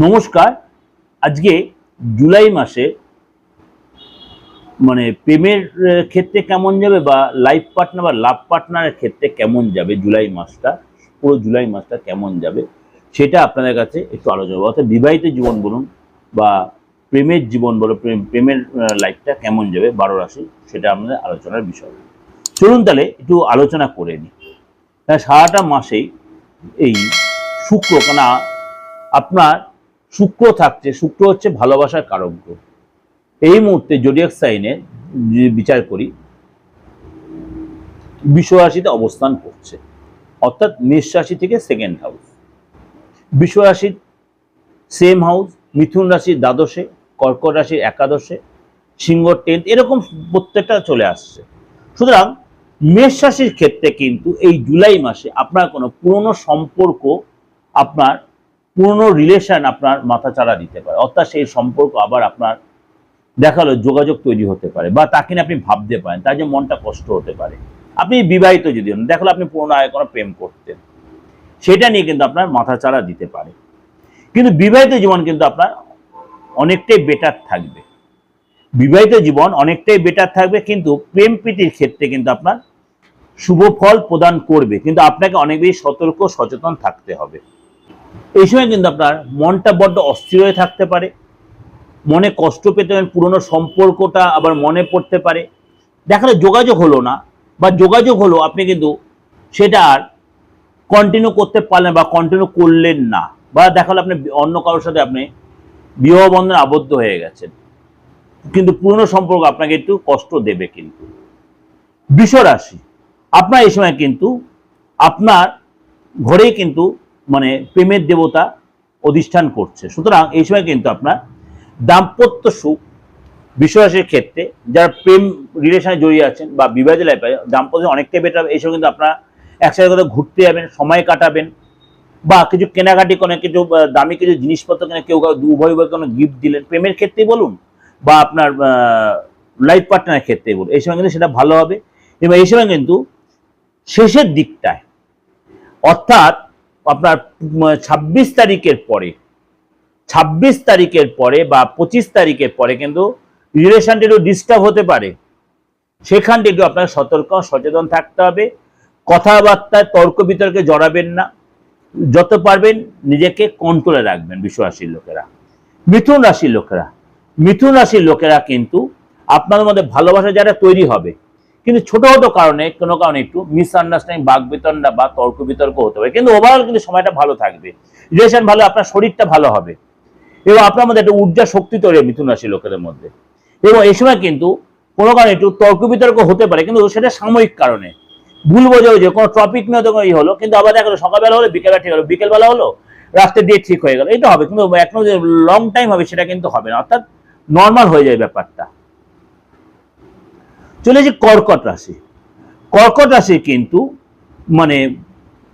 নমস্কার। আজকে জুলাই মাসে মানে প্রেমের ক্ষেত্রে কেমন যাবে বা লাইফ পার্টনার বা লাভ পার্টনারের ক্ষেত্রে কেমন যাবে জুলাই মাসটা? পুরো জুলাই মাসটা কেমন যাবে? সেটা আপনাদের কাছে একটু আলোচনা। অর্থাৎ বিবাহিত জীবন বলুন বা প্রেমের জীবন বলো প্রেম- প্রেমের লাইফটা কেমন যাবে, বারো রাশি, সেটা আমাদের আলোচনার বিষয়। চলুন তাহলে একটু আলোচনা করে নিই। সারাটা মাসেই এই শুক্র কেনা আপনার শুক্র থাকছে, শুক্র হচ্ছে ভালোবাসার কারক গ্রহ। এই মুহূর্তে জোডিয়াক সাইনে বিচার করি, বিশ্বরাশিতে অবস্থান করছে। অর্থাৎ মেষ রাশি থেকে সেকেন্ড হাউস বিশ্বরাশির সেম হাউস মিথুন রাশির দ্বাদশে, কর্কট রাশির একাদশে, সিংহ টেন্থ এরকম প্রত্যেকটা চলে আসছে। সুতরাং মেষ রাশির ক্ষেত্রে কিন্তু এই জুলাই মাসে আপনার কোনো পুরনো সম্পর্ক আপনার পুরনো রিলেশন আপনার মাথাচাড়া দিতে পারে। অর্থাৎ সেই সম্পর্ক আবার আপনার দেখাল, যোগাযোগ তৈরি হতে পারে বা তাকে নিয়ে আপনি ভাবতে পারেন, তার যে মনটা কষ্ট হতে পারে। আপনি বিবাহিত যদি হন, দেখাল আপনি পুরনো আগে কোনো প্রেম করতেন, সেটা নিয়ে কিন্তু আপনার মাথাচাড়া দিতে পারে। কিন্তু বিবাহিত জীবন কিন্তু আপনার অনেকটাই বেটার থাকবে। বিবাহিত জীবন অনেকটাই বেটার থাকবে, কিন্তু প্রেম প্রীতির ক্ষেত্রে কিন্তু আপনার শুভ ফল প্রদান করবে। কিন্তু আপনাকে অনেক বেশি সতর্ক, সচেতন থাকতে হবে। এই সময় কিন্তু আপনার মনটা বড্ড অস্থির হয়ে থাকতে পারে। মনে কষ্ট পেতে পারেন, পুরনো সম্পর্কটা আবার মনে পড়তে পারে। দেখালে যোগাযোগ হলো না, বা যোগাযোগ হলো, আপনি কিন্তু সেটা আর কন্টিনিউ করতে পারলেন বা কন্টিনিউ করলেন না, বা দেখাল আপনি অন্য কারোর সাথে আপনি বিবাহ বন্ধনে আবদ্ধ হয়ে গেছেন। কিন্তু পুরনো সম্পর্ক আপনাকে একটু কষ্ট দেবে কিন্তু। বিশ্বরাশি, আপনার এই সময় কিন্তু আপনার ঘরেই কিন্তু মানে প্রেমের দেবতা অধিষ্ঠান করছে। সুতরাং এই সময় কিন্তু আপনার দাম্পত্য সুখ বিশ্বাসের ক্ষেত্রে যারা প্রেম রিলেশনে জড়িয়ে আছেন বা বিবাহিত লাইফে দাম্পত্য অনেকটাই বেটার হবে। এই সময় কিন্তু আপনারা একসাথে কোথাও ঘুরতে যাবেন, সময় কাটাবেন বা কিছু কেনাকাটি কোনো কিছু দামি কিছু জিনিসপত্র কিনে কেউ উভয় উভয় কোনো গিফট দিলেন, প্রেমের ক্ষেত্রে বলুন বা আপনার লাইফ পার্টনারের ক্ষেত্রে বলুন। এই সময় কিন্তু সেটা ভালো হবে। এবং এই সময় কিন্তু শেষের দিকটায় অর্থাৎ আপনার ছাব্বিশ তারিখের পরে, ছাব্বিশ তারিখের পরে বা পঁচিশ তারিখের পরে কিন্তু রিলেশনটা একটু ডিস্টার্ব হতে পারে। সেখানটা একটু আপনার সতর্ক, সচেতন থাকতে হবে। কথাবার্তায় তর্ক বিতর্কে জড়াবেন না। যত পারবেন নিজেকে কন্ট্রোলে রাখবেন বিশ্বরাশির লোকেরা। মিথুন রাশির লোকেরা। মিথুন রাশির লোকেরা কিন্তু আপনাদের মধ্যে ভালোবাসা যারা তৈরি হবে কিন্তু ছোট ছোট কারণে, কোনো কারণে একটু মিসআন্ডারস্ট্যান্ডিং বাক বিতণ্ডা বা তর্ক বিতর্ক হতে পারে। কিন্তু ওভারঅল কিন্তু সময়টা ভালো থাকবে। রিলেশন ভালো, আপনার শরীরটা ভালো হবে। এবং আপনার মধ্যে একটা ঊর্জা শক্তি তৈরি মিথুন রাশির লোকেদের মধ্যে। এবং এই সময় কিন্তু কোনো কারণে একটু তর্ক বিতর্ক হতে পারে, কিন্তু সেটা সাময়িক কারণে। ভুল বোঝা যে কোনো টপিক নিয়ে তো কোনো ই হলো, কিন্তু আবার দেখো সকালবেলা হলো, বিকেলবেলা ঠিক হলো, বিকেলবেলা হলো রাস্তা দিয়ে ঠিক হয়ে গেল। এটা হবে, কিন্তু এখন যে লং টাইম হবে সেটা কিন্তু হবে না। অর্থাৎ নর্মাল হয়ে যায় ব্যাপারটা। চলে যে কর্কট রাশি। কর্কট রাশি কিন্তু মানে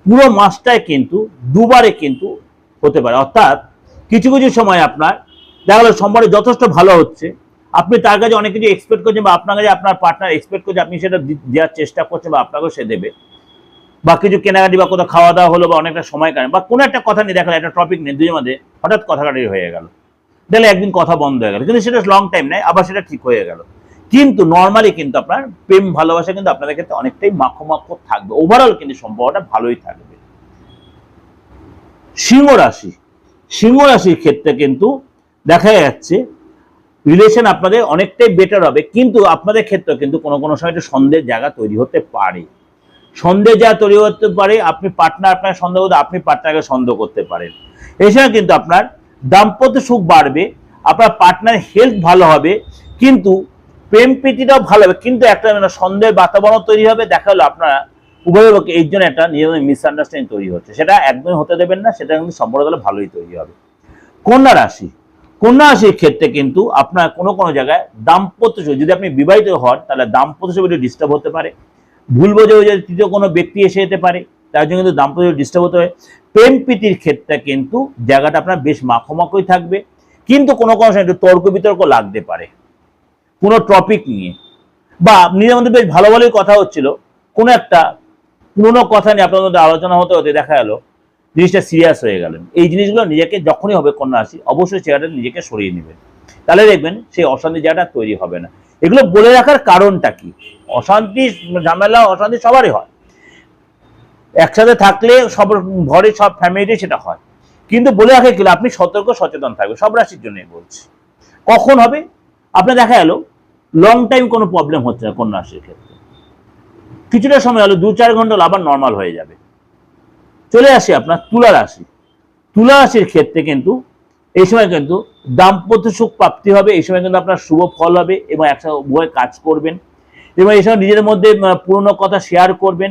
পুরো মাসটায় কিন্তু দুবারে কিন্তু হতে পারে। অর্থাৎ কিছু কিছু সময় আপনার দেখা গেলো সোমবারে যথেষ্ট ভালো হচ্ছে। আপনি তার কাছে অনেক কিছু এক্সপেক্ট করছেন বা আপনার কাছে আপনার পার্টনার এক্সপেক্ট করছে, আপনি সেটা দেওয়ার চেষ্টা করছেন বা আপনাকেও সে দেবে। বা কিছু কেনাকাটি বা কোথাও খাওয়া দাওয়া হলো বা অনেকটা সময় কাটে বা কোনো একটা কথা নিয়ে দেখা একটা টপিক নেই দুজনের মধ্যে হঠাৎ কথা কাটারি হয়ে গেল। দেখলে একদিন কথা বন্ধ হয়ে গেল। কিন্তু সেটা লং টাইম নেয়, আবার সেটা ঠিক হয়ে গেল। কিন্তু নর্মালি কিন্তু আপনার প্রেম, ভালোবাসা কিন্তু আপনাদের ক্ষেত্রে অনেকটাই মাখো মাখো থাকবে। ওভারঅল কিন্তু সম্পর্কটা ভালোই থাকবে। সিংহ রাশি। সিংহ রাশির ক্ষেত্রে কিন্তু দেখা যাচ্ছে রিলেশন আপনাদের অনেকটাই বেটার হবে। কিন্তু আপনাদের ক্ষেত্রে কিন্তু কোনো কোনো সময় একটু সন্দেহের জায়গা তৈরি হতে পারে। সন্দেহ যা তৈরি হতে পারে, আপনি পার্টনার আপনার সন্দেহ করতে আপনি পার্টনারকে সন্দেহ করতে পারেন। এছাড়া কিন্তু আপনার দাম্পত্য সুখ বাড়বে, আপনার পার্টনার হেলথ ভালো হবে, কিন্তু প্রেম প্রীতিটাও ভালো হবে। কিন্তু একটা মানে সন্দেহের বাতাবরণ তৈরি হবে, দেখা হলো আপনারা উভয় পক্ষে এই জন্য একটা নিজেদের মিসআন্ডারস্ট্যান্ডিং তৈরি হচ্ছে। সেটা একদমই হতে দেবেন না, সেটা কিন্তু সম্পর্ক তাহলে ভালোই তৈরি হবে। কন্যা রাশি। কন্যা রাশির ক্ষেত্রে কিন্তু আপনার কোনো কোনো জায়গায় দাম্পত্য যদি আপনি বিবাহিত হন, তাহলে দাম্পত্য সুখ ডিস্টার্ব হতে পারে। ভুল বোঝে যে তৃতীয় কোনো ব্যক্তি এসে যেতে পারে, তার জন্য কিন্তু দাম্পত্য ডিস্টার্ব হতে পারে। প্রেম প্রীতির ক্ষেত্রে কিন্তু জায়গাটা আপনার বেশ মাখোমাখোই থাকবে। কিন্তু কোনো কোনো সময় একটু তর্ক বিতর্ক লাগতে পারে। কোনো টপিক নিয়ে। বা নিজের মধ্যে বেশ ভালো ভালোই কথা হচ্ছিল। কোনো একটা পুরোনো কথা নিয়ে আপনাদের মধ্যে আলোচনা হতে হতে দেখা গেল, জিনিসটা সিরিয়াস হয়ে গেলেন। এই জিনিসগুলো নিজেকে যখনই হবে কন্যা অবশ্যই চেহারাটা নিজেকে সরিয়ে নেবেন। তাহলে দেখবেন সেই অশান্তি জায়গাটা তৈরি হবে না। এগুলো বলে রাখার কারণটা কি? অশান্তি, ঝামেলা, অশান্তি সবারই হয়। একসাথে থাকলে সব ঘরে সব ফ্যামিলিতে সেটা হয়। কিন্তু বলে রাখে গেলে আপনি সতর্ক, সচেতন থাকবে সব রাশির জন্যই বলছি। কখন হবে? আপনার দেখা গেল লং টাইম কোনো প্রবলেম হচ্ছে না কন্যা রাশির ক্ষেত্রে। কিছুটা সময় হলো দু চার ঘণ্টা আবার নর্মাল হয়ে যাবে। চলে আসি আপনার তুলা রাশি। তুলা রাশির ক্ষেত্রে কিন্তু এই সময় কিন্তু দাম্পত্য সুখ প্রাপ্তি হবে, এই সময় কিন্তু আপনার শুভ ফল হবে এবং একসাথে উভয় কাজ করবেন এবং এই সময় নিজের মধ্যে পুরনো কথা শেয়ার করবেন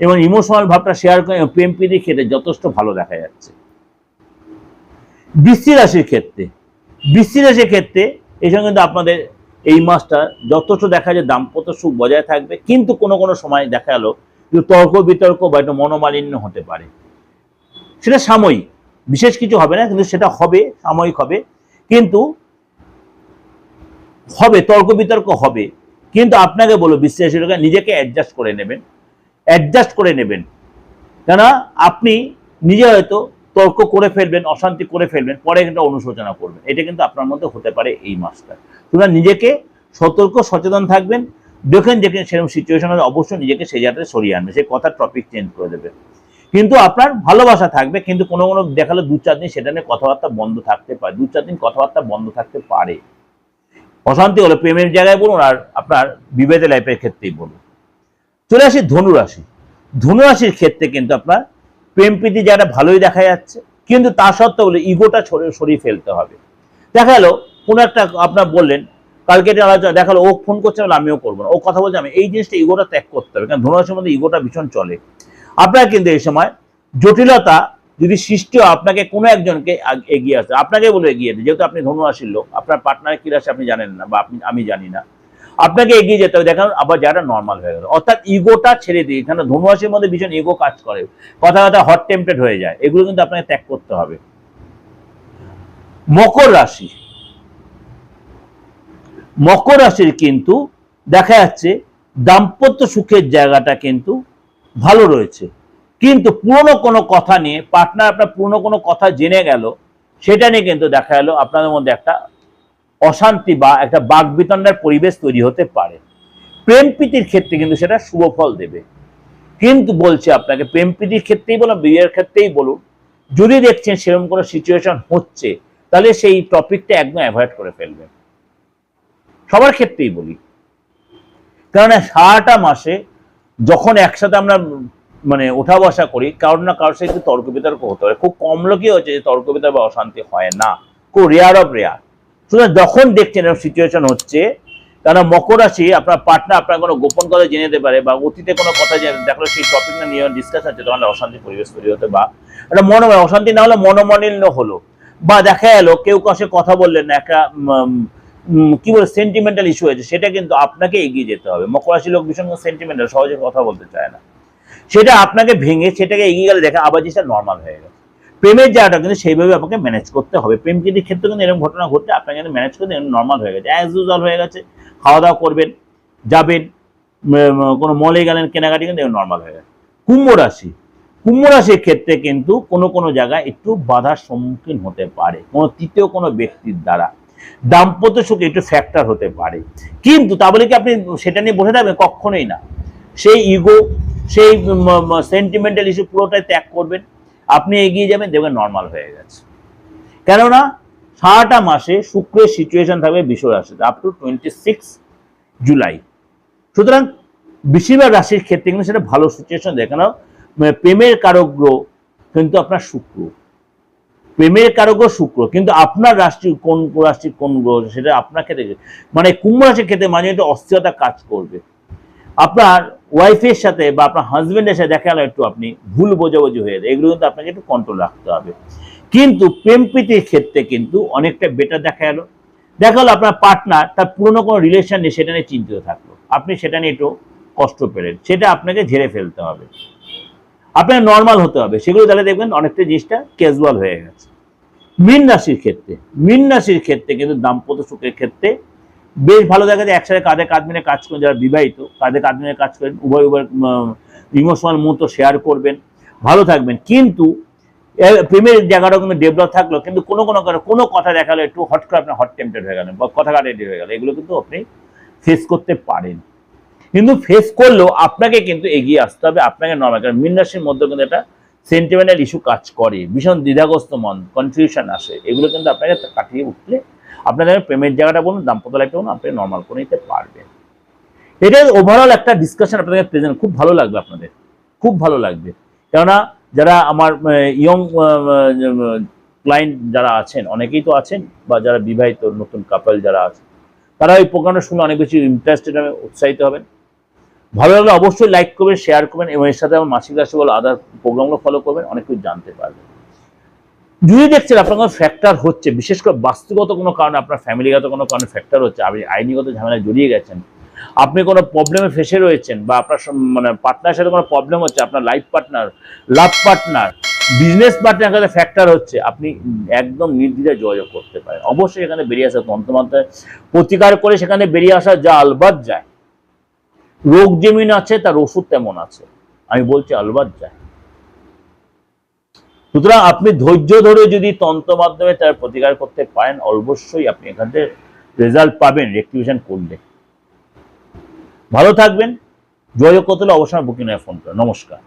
এবং ইমোশনাল ভাবটা শেয়ার করে প্রেম প্রীতি ক্ষেত্রে যথেষ্ট ভালো দেখা যাচ্ছে। বৃষ্টি রাশির ক্ষেত্রে বৃষ্টি রাশির ক্ষেত্রে সময় কিন্তু আপনাদের এই মাসটা যথেষ্ট দেখা যায়, দাম্পত্য সুখ বজায় থাকবে। কিন্তু কোনো কোনো সময় দেখা গেল যে তর্ক বিতর্ক বা একটু মনোমালিন্য হতে পারে। সেটা সাময়িক, বিশেষ কিছু হবে না, কিন্তু সেটা হবে, সাময়িক হবে। কিন্তু হবে, তর্ক বিতর্ক হবে। কিন্তু আপনাকে বলো বিশ্বাসী লোকেরা নিজেকে অ্যাডজাস্ট করে নেবেন। অ্যাডজাস্ট করে নেবেন। কেন আপনি নিজে হয়তো তর্ক করে ফেলবেন, অশান্তি করে ফেলবেন, পরে কিন্তু অনুশোচনা করবেন। এটা কিন্তু আপনার মধ্যে হতে পারে এই মাসটা। সুতরাং নিজেকে সতর্ক, সচেতন থাকবেন। দেখেন যেখানে সেরকম সিচুয়েশন হবে অবশ্যই নিজেকে সেই জায়গাটা সরিয়ে আনবে সেই কথার টপিক চেঞ্জ করে দেবে কিন্তু আপনার ভালোবাসা থাকবে, কিন্তু কোনো কোনো দেখাল দু চার দিন সেটা নিয়ে কথাবার্তা বন্ধ থাকতে পারে, দু চার দিন কথাবার্তা বন্ধ থাকতে পারে। অশান্তি হলে প্রেমের জায়গায় বলুন আর আপনার বিভেদ লাইফের ক্ষেত্রেই বলুন। চলে আসি ধনুরাশি ধনুরাশির ক্ষেত্রে কিন্তু আপনার প্রেম প্রীতি জায়গাটা ভালোই দেখা যাচ্ছে, কিন্তু তা সত্ত্বেও হলে ইগোটা সরিয়ে ফেলতে হবে। দেখা গেলো, কোনো একটা আপনার বললেন কালকে আলোচনা দেখাল ও ফোন করছে বলে আমিও করব না। ও কথা বলছে, আমি এই জিনিসটা ইগোটা ত্যাগ করতে হবে, কারণ ধনুরাশির মধ্যে ইগোটা ভীষণ চলে। আপনার কিন্তু এই সময় জটিলতা যদি সৃষ্টি হয়, আপনাকে কোনো একজনকে এগিয়ে আসতে আপনাকে বলে এগিয়ে যেহেতু আপনি ধনুরাশির লোক, আপনার পার্টনার কি রাশি আপনি জানেন না, বা আপনি, আমি জানি না। আপনাকে এগিয়ে যেতে হবে। দেখেন, আবার যারা নর্মাল হয়ে গেল। অর্থাৎ ইগোটা ছেড়ে দিয়ে, এখানে ধনুরাশির মধ্যে ভীষণ ইগো কাজ করে। কথা কথা হট টেম্পটেড হয়ে যায়। এগুলো কিন্তু আপনাকে ত্যাগ করতে হবে। মকর রাশি। মকর রাশির কিন্তু দেখা যাচ্ছে দাম্পত্য সুখের জায়গাটা কিন্তু ভালো রয়েছে। কিন্তু পুরনো কোনো কথা নিয়ে পার্টনার আপনার পুরনো কোনো কথা জেনে গেল, সেটা নিয়ে কিন্তু দেখা গেল আপনাদের মধ্যে একটা অশান্তি বা একটা বাগবিতণ্ডার পরিবেশ তৈরি হতে পারে। প্রেম প্রীতির ক্ষেত্রে কিন্তু সেটা শুভ ফল দেবে। কিন্তু বলছে আপনাকে, প্রেম প্রীতির ক্ষেত্রেই বলুন, বিয়ের ক্ষেত্রেই বলুন, যদি দেখছেন সেরকম কোনো সিচুয়েশন হচ্ছে, তাহলে সেই টপিকটা একদম অ্যাভয়েড করে ফেলবেন। সবার ক্ষেত্রেই বলি। কারণ সারাটা মাসে যখন একসাথে আমরা মানে ওঠা বসা করি, কারোর না কারোর সাথে তর্ক বিতর্ক হতে পারে। খুব কম লোকই হচ্ছে যে তর্ক বিতর্ক বা অশান্তি হয় না। খুব রেয়ার অফ রেয়ার সুতরাং যখন দেখছেন এরকম সিচুয়েশন হচ্ছে কারণ মকর রাশি, আপনার পার্টনার আপনার কোনো গোপন কথা জেনে যেতে পারে বা অতীতে কোনো কথা দেখল সেই টপিক না নিয়ে ডিসকাস হচ্ছে, তখন অশান্তি পরিবেশ তৈরি হতে বা একটা মন অশান্তি না হলে মনোমালিন্য হলো। বা দেখা গেলো কেউ কাছে কথা বললেন না, একটা কি বলে সেন্টিমেন্টাল ইস্যু হয়েছে, সেটা কিন্তু আপনাকে এগিয়ে যেতে হবে। মকর রাশি লোক ভীষণ সেন্টিমেন্টাল সহজে কথা বলতে চায় না। সেটা আপনাকে ভেঙে, সেটাকে এগিয়ে গেলে দেখা আবার জিনিসটা নর্মাল হয়ে গেছে। প্রেমের জায়গাটা কিন্তু সেইভাবে আপনাকে ম্যানেজ করতে হবে। প্রেম প্রীতির ক্ষেত্রে কিন্তু এরকম ঘটনা ঘটলে আপনাকে কিন্তু ম্যানেজ করতে নর্মাল হয়ে গেছে। অ্যাজ ইউজুয়াল হয়ে গেছে খাওয়া দাওয়া করবেন, যাবেন কোনো মলে গেলেন, কেনাকাটি কিন্তু নর্মাল হয়ে গেছে। কুম্ভ রাশি, কুম্ভ রাশির ক্ষেত্রে কিন্তু কোনো কোনো জায়গায় একটু বাধার সম্মুখীন হতে পারে। কোনো তৃতীয় কোনো ব্যক্তির দ্বারা। দাম্পত্য সুখে একটু ফ্যাক্টর হতে পারে। কিন্তু তা বলে কি আপনি সেটা নিয়ে বসে থাকবেন? কখনোই না। সেই ইগো সেই সেন্টিমেন্টাল ইস্যু পুরোটাই ত্যাগ করবেন। আপনি এগিয়ে যাবেন, দেখবেন নর্মাল হয়ে গেছে। কেননা, সারাটা মাসে শুক্রের সিচুয়েশন থাকবে বিশ্ব রাশিতে up to twenty six July. সুতরাং বেশিরভাগ রাশির ক্ষেত্রে কিন্তু সেটা ভালো সিচুয়েশন দেয় কেন মানে প্রেমের কারক গ্রহ কিন্তু আপনার শুক্র। প্রেমের কারক শুক্র, কিন্তু আপনার রাশি কোন রাশির কোন গ্রহ সেটা আপনার ক্ষেত্রে মানে কুম্ভ রাশির ক্ষেত্রে মাঝে একটু অস্থিরতা কাজ করবে। আপনার ওয়াইফের সাথে বা আপনার হাজবেন্ডের সাথে দেখা গেল একটু আপনি ভুল বোঝাবুঝি হয়ে যায়। এগুলো কিন্তু আপনাকে একটু কন্ট্রোল রাখতে হবে। কিন্তু প্রেম প্রীতির ক্ষেত্রে কিন্তু অনেকটা বেটার দেখা গেল দেখা গেলো আপনার পার্টনার তার পুরনো কোনো রিলেশন নেই সেটা নিয়ে চিন্তিত থাকল। আপনি সেটা নিয়ে একটু কষ্ট পেলেন। সেটা আপনাকে ঝেড়ে ফেলতে হবে। আপনার নর্মাল হতে হবে। সেগুলো তাহলে দেখবেন অনেকটা জিনিসটা ক্যাজুয়াল হয়ে গেছে। মীন রাশির ক্ষেত্রে, মীন রাশির ক্ষেত্রে কিন্তু দাম্পত্য সুখের ক্ষেত্রে বেশ ভালো দেখা যায়, একসাথে কাঁধে কাঁধ মিলে কাজ করেন, যারা বিবাহিত কাঁধে কাঁধ মিলে কাজ করেন, উভয় উভয় ইমোশনাল মুহূর্ত শেয়ার করবেন, ভালো থাকবেন। কিন্তু প্রেমের জায়গাটা কিন্তু ডেভেলপ থাকল, কিন্তু কোনো কোনো কোনো কথা দেখাল, একটু হট করে আপনি হট টেম্পটেড হয়ে গেলেন বা কথা কাটাটি হয়ে গেল, এগুলো কিন্তু আপনি ফেস করতে পারেন। কিন্তু ফেস করলেও আপনাকে কিন্তু এগিয়ে আসতে হবে, আপনাকে নর্মাল কারণ মীন রাশির মধ্যে কিন্তু একটা সেন্টিমেন্টাল ইস্যু কাজ করে, ভীষণ দ্বিধাগ্রস্ত মন কনফিউশন আসে, এগুলো কিন্তু আপনাকে কাটিয়ে উঠলে আপনাদের প্রেমের জায়গাটা বলুন, দাম্পত্য লাইফটা বলুন, আপনি নর্মাল করে নিতে পারবেন। এটা ওভারঅল একটা ডিসকাশন আপনাদের প্রেজেন্ট খুব ভালো লাগবে আপনাদের, খুব ভালো লাগবে। কেননা যারা আমার ইয়ং ক্লায়েন্ট যারা আছেন, অনেকেই তো আছেন, বা যারা বিবাহিত নতুন কাপল যারা আছে তারা এই প্রোগ্রামটা শুনে অনেক বেশি ইন্টারেস্টেড হবে, উৎসাহিত হবেন। ভালো লাগলে অবশ্যই লাইক করবেন শেয়ার করবেন, এবং এর সাথে আমার মাসিক রাশি বলো আদার প্রোগ্রামগুলো ফলো করবেন, অনেক কিছু জানতে পারবেন। যদি দেখছেন আপনার কোনো ফ্যাক্টর হচ্ছে, বিশেষ করে বাস্তুগত কোনো কারণে, আপনার ফ্যামিলিগত কোনো কারণে ফ্যাক্টর হচ্ছে, আপনি আইনিগত ঝামেলায় জড়িয়ে গেছেন, আপনি কোনো প্রবলেমে ফেসে রয়েছেন বা আপনার মানে পার্টনার সাথে কোনো প্রবলেম হচ্ছে, আপনার life partner love partner business partner কাছে ফ্যাক্টর হচ্ছে, আপনি একদম নির্দ্বিধায় যোগাযোগ করতে পারেন। অবশ্যই এখানে বেরিয়ে আসা তন্ত্রমন্ত্রে প্রতিকার করে সেখানে বেরিয়ে আসা যা আলবাদ যায়। রোগ যেমন আছে, তার ওষুধ তেমন আছে। আমি বলছি আলবাদ যায়। সুতরাং আপনি ধৈর্য ধরে যদি তন্ত্র মাধ্যমে তার প্রতিকার করতে পারেন, অবশ্যই আপনি এখান থেকে রেজাল্ট পাবেন রেক্টিভেশন করলে। ভালো থাকবেন। যোগাযোগ করতে অবশ্যই বুকিং ফোন করে। নমস্কার।